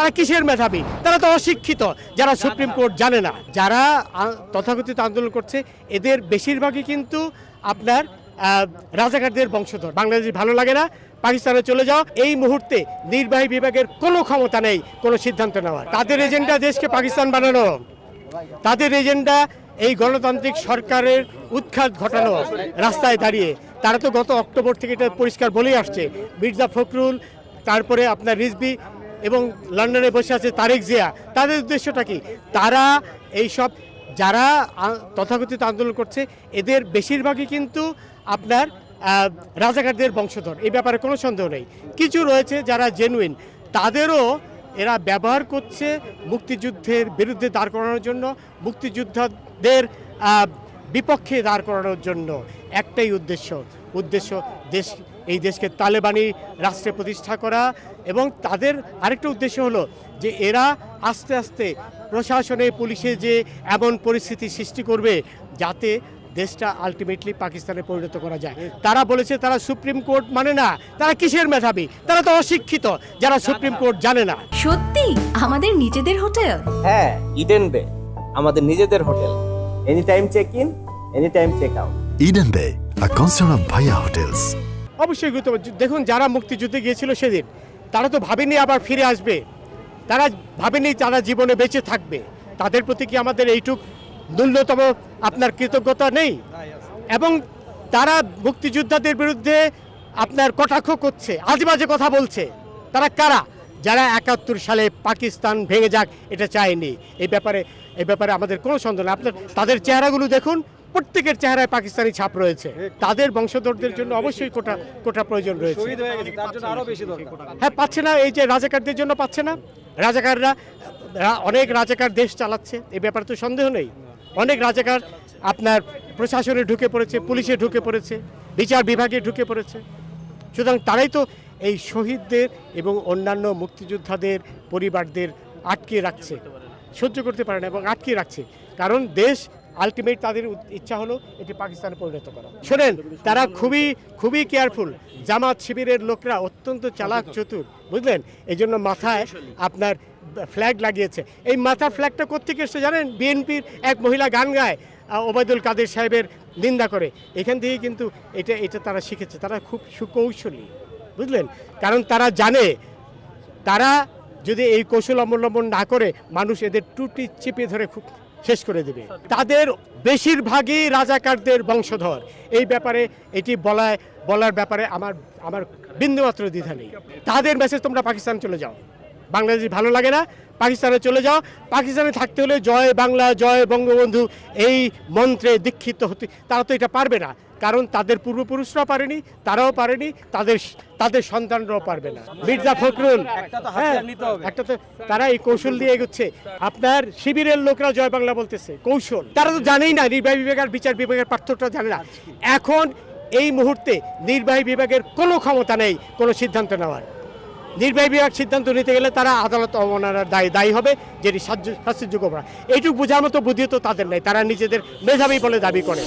তারা কিসের মেধাবী? তারা তো অশিক্ষিত যারা সুপ্রিম কোর্ট জানে না। যারা তথাকথিত আন্দোলন করছে এদের বেশিরভাগই কিন্তু আপনার রাজাকারদের বংশধর। বাংলাদেশ ভালো লাগে না পাকিস্তানে চলে যাও। এই মুহূর্তে নির্বাহী বিভাগের কোনো ক্ষমতা নেই কোনো সিদ্ধান্ত নেওয়ার। তাদের এজেন্ডা দেশকে পাকিস্তান বানানো। তাদের এজেন্ডা এই গণতান্ত্রিক সরকারের উৎখাত ঘটানো রাস্তায় দাঁড়িয়ে। তারা তো গত অক্টোবর থেকে এটা পরিষ্কার বলেই আসছে। মির্জা ফখরুল তারপরে আপনার রিজবি এবং লন্ডনে বসে আছে তারেক জিয়া। তাদের উদ্দেশ্যটা কি? তারা এই সব যারা তথাকথিত আন্দোলন করছে, এদের বেশিরভাগই কিন্তু আপনার রাজাকারদের বংশধর। এই ব্যাপারে কোনো সন্দেহ নেই। কিছু রয়েছে যারা জেনুইন তাদেরও এরা ব্যবহার করছে মুক্তিযুদ্ধের বিরুদ্ধে দাঁড় করানোর জন্য, মুক্তিযোদ্ধাদের বিপক্ষে দাঁড় করানোর জন্য। একটাই উদ্দেশ্য। উদ্দেশ্য দেশ এই দেশকে তালেবানি রাষ্ট্রে প্রতিষ্ঠা করা এবং তাদের আরেকটা উদ্দেশ্য হলো যে এরা আস্তে আস্তে প্রশাসনে পুলিশে যে এমন পরিস্থিতি সৃষ্টি করবে যাতে দেশটা আলটিমেটলি পাকিস্তানে পরিণত করা যায়। তারা বলেছে তারা সুপ্রিম কোর্ট মানে না তারা কিসের মেধাবী? তারা তো অশিক্ষিত যারা সুপ্রিম কোর্ট জানে না। সত্যি? আমাদের নিজেদের হোটেল? হ্যাঁ ইডেন বে আমাদের নিজেদের hotel. Any time check in any time check out Eden bay a concern of Bhaya Hotels. অবশ্যই গুরুত্বপূর্ণ। দেখুন, যারা মুক্তিযুদ্ধে গিয়েছিল সেদিন, তারা তো ভাবেনি আবার ফিরে আসবে। তারা ভাবেনি তারা জীবনে বেঁচে থাকবে। তাদের প্রতি কি আমাদের এইটুক ন্যূনতম আপনার কৃতজ্ঞতা নেই? এবং তারা মুক্তিযোদ্ধাদের বিরুদ্ধে আপনার কটাক্ষ করছে আজেবাজে কথা বলছে। তারা কারা? যারা একাত্তর সালে পাকিস্তান ভেঙে যাক, এটা চায়নি। এই ব্যাপারে এই ব্যাপারে আমাদের কোনো সন্দেহ নেই। আপনার, তাদের চেহারাগুলো দেখুন প্রত্যেকের চেহারায় পাকিস্তানি ছাপ রয়েছে। তাদের বংশধরদের জন্য অবশ্যই কোটা কোটা প্রয়োজন রয়েছে। হয়ে হ্যাঁ পাচ্ছে না এই যে রাজাকারদের জন্য পাচ্ছে না। রাজাকাররা অনেক রাজাকার দেশ চালাচ্ছে এ ব্যাপারে তো সন্দেহ নেই। অনেক রাজাকার আপনার প্রশাসনে ঢুকে পড়েছে পুলিশে ঢুকে পড়েছে বিচার বিভাগে ঢুকে পড়েছে। সুতরাং তারাই তো এই শহীদদের এবং অন্যান্য মুক্তিযোদ্ধাদের পরিবারদের আটকে রাখছে। সহ্য করতে পারে না এবং আটকে রাখছে। কারণ দেশ আলটিমেট তাদের ইচ্ছা হলো এটি পাকিস্তানে পরিণত করা। শোনেন, তারা খুবই খুবই কেয়ারফুল জামাত শিবিরের লোকরা অত্যন্ত চালাক, চতুর, বুঝলেন? এই জন্য মাথায় আপনার ফ্ল্যাগ লাগিয়েছে। এই মাথা ফ্ল্যাগটা কোথেকে এসছে জানেন? বিএনপির এক মহিলা গান গায় ওবায়দুল কাদের সাহেবের নিন্দা করে। এখান থেকে কিন্তু এটা এটা তারা শিখেছে। তারা খুব সুকৌশলী, বুঝলেন? কারণ তারা জানে, তারা যদি এই কৌশল অবলম্বন না করে, মানুষ এদের টুটি চিপে ধরে খুব শেষ করে দেবে। তাদের বেশিরভাগই রাজাকারদের বংশধর। এই ব্যাপারে, এটি বলায়, বলার ব্যাপারে আমার আমার বিন্দুমাত্র দ্বিধা নেই। তাদের মেসেজ তোমরা পাকিস্তান চলে যাও। বাংলাদেশ ভালো লাগে না পাকিস্তানে চলে যাও। পাকিস্তানে থাকতে হলে জয় বাংলা জয় বঙ্গবন্ধু এই মন্ত্রে দীক্ষিত হতে তারা তো এটা পারবে না। কারণ তাদের পূর্বপুরুষরাও পারেনি তারাও পারেনি তাদের তাদের সন্তানরাও পারবে না। মির্জা ফখরুল একটা তো হ্যাঁ। একটা তো তারা এই কৌশল দিয়ে এগোচ্ছে। আপনার শিবিরের লোকরা জয় বাংলা বলতেছে কৌশল। তারা তো জানেই না নির্বাহী বিভাগ আর বিচার বিভাগের পার্থক্যটা জানে না। এখন এই মুহূর্তে নির্বাহী বিভাগের কোনো ক্ষমতা নেই কোনো সিদ্ধান্ত নেওয়ার। নির্বাহী বিভাগ সিদ্ধান্ত নিতে গেলে তারা আদালত অবমাননার দায়ী দায়ী হবে, যেটি শাস্তিযোগ্য অপরাধ। এইটুকু বোঝার মতো বুদ্ধি তো তাদের নেই। তারা নিজেদের মেধাবী বলে দাবি করে।